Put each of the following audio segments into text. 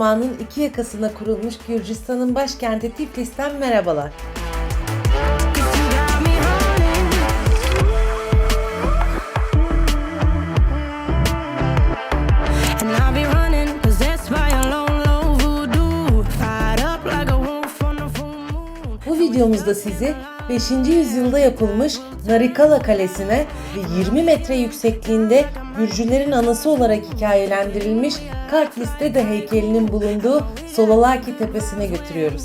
Irmağı'nın iki yakasına kurulmuş Gürcistan'ın başkenti Tiflis'ten merhabalar. Bu videomuzda sizi 5. yüzyılda yapılmış Narikala Kalesi'ne ve 20 metre yüksekliğinde Gürcülerin anası olarak hikayelendirilmiş Kartlis'te de heykelinin bulunduğu Solalaki Tepesi'ne götürüyoruz.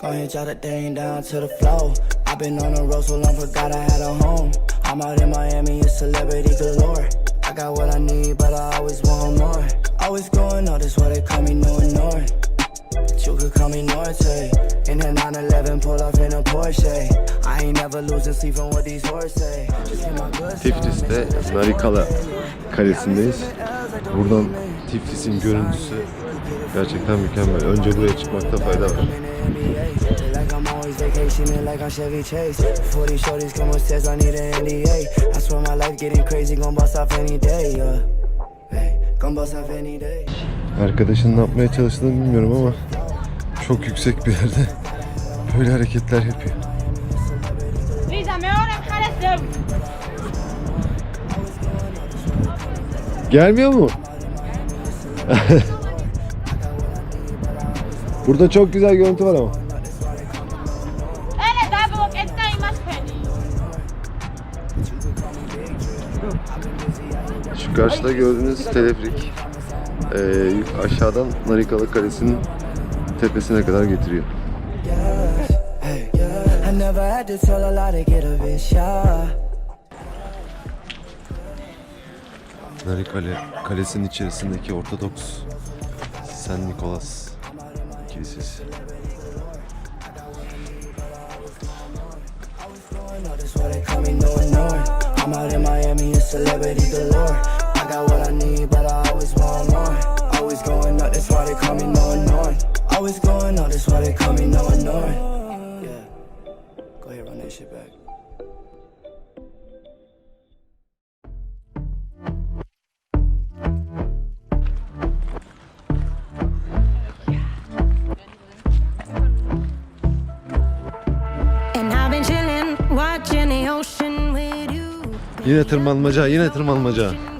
Go ahead, jot that thing down to the floor. I've been on the road so long, forgot I had a home. I'm out in Miami, it's celebrity galore. I got what I need, but I always want more. Always going up, that's why they call me no ignore. But you could call me Norte. In a 911, pull off in a Porsche. I ain't never losing sleep from what these horses say. Tiflis'te Narikala Kalesi'ndeyiz. Buradan Tiflis'in görüntüsü gerçekten mükemmel. Önce buraya çıkmakta fayda var. Like I'm always vacationing, like I'm Chevy Chase. Before these shorties come upstairs, I need an NDA. I swear my life getting crazy, gon' bust off any day, yeah. Hey, gon' bust off any day. Arkadaşın ne yapmaya çalıştığını bilmiyorum ama çok yüksek bir yerde böyle hareketler yapıyor. Gelmiyor mu? Burada çok güzel görüntü var ama. Karşıda gördüğünüz teleferik eee, aşağıdan Narikala Kalesi'nin tepesine kadar getiriyor. A a. Narikale Kalesi'nin içerisindeki Ortodoks San Nikolas Kilisesi. I'm out in Miami, it's celebrity galore. I need, but I always want more. Always going up, that's why they call me no ignore. Always going up, that's why they call me no ignore. Yeah, go ahead, run that shit back. Yine tırmanmaca, yine tırmanmaca.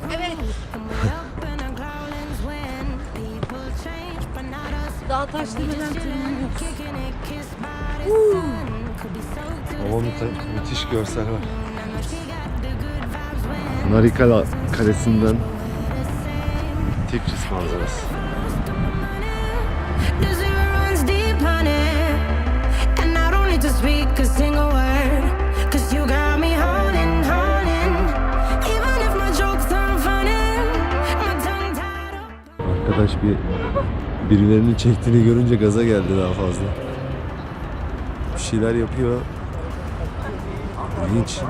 Ama müthe- müthiş görsel var. Narikala Kalesi'nden Tiflis manzarası. Arkadaş bir birilerinin çektiğini görünce gaza geldi daha fazla. Bir şeyler yapıyor. İlginç.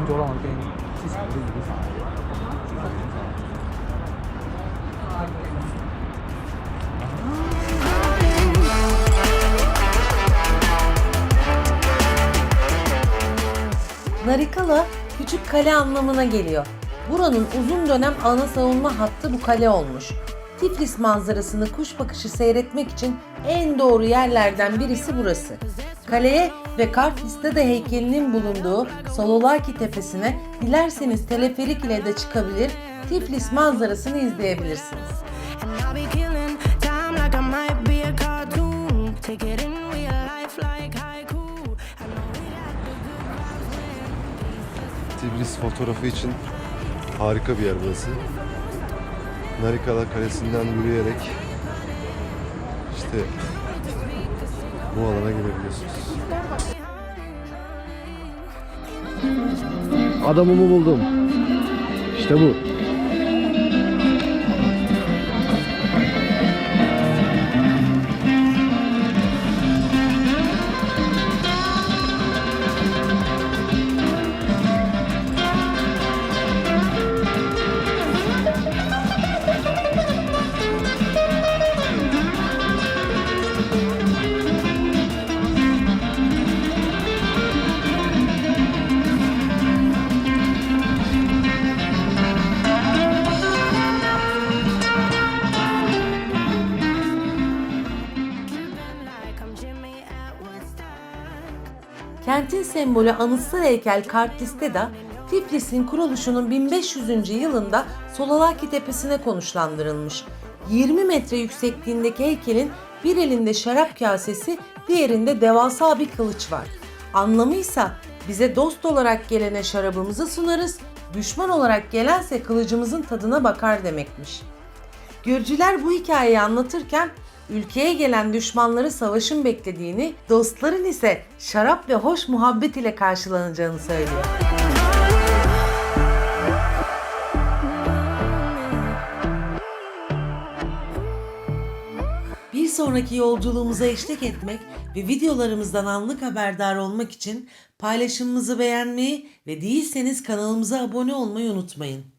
Narikala küçük kale anlamına geliyor. Buranın uzun dönem ana savunma hattı bu kale olmuş. Tiflis manzarasını kuş bakışı seyretmek için en doğru yerlerden birisi burası. Kaleye ve Kartlis'te de heykelinin bulunduğu Sololaki Tepesi'ne dilerseniz teleferik ile de çıkabilir, Tiflis manzarasını izleyebilirsiniz. Tiflis fotoğrafı için harika bir yer burası. Narikala Kalesi'nden yürüyerek işte bu alana girebiliyorsunuz. Adamımı buldum. İşte bu. Kentin sembolü anıtsal heykel Kartlis'te Tiflis'in kuruluşunun 1500. yılında Solalaki Tepesi'ne konuşlandırılmış. 20 metre yüksekliğindeki heykelin bir elinde şarap kasesi, diğerinde devasa bir kılıç var. Anlamıysa bize dost olarak gelene şarabımızı sunarız, düşman olarak gelense kılıcımızın tadına bakar demekmiş. Gürcüler bu hikayeyi anlatırken ülkeye gelen düşmanları savaşın beklediğini, dostların ise şarap ve hoş muhabbet ile karşılanacağını söylüyor. Bir sonraki yolculuğumuza eşlik etmek ve videolarımızdan anlık haberdar olmak için paylaşımımızı beğenmeyi ve değilseniz kanalımıza abone olmayı unutmayın.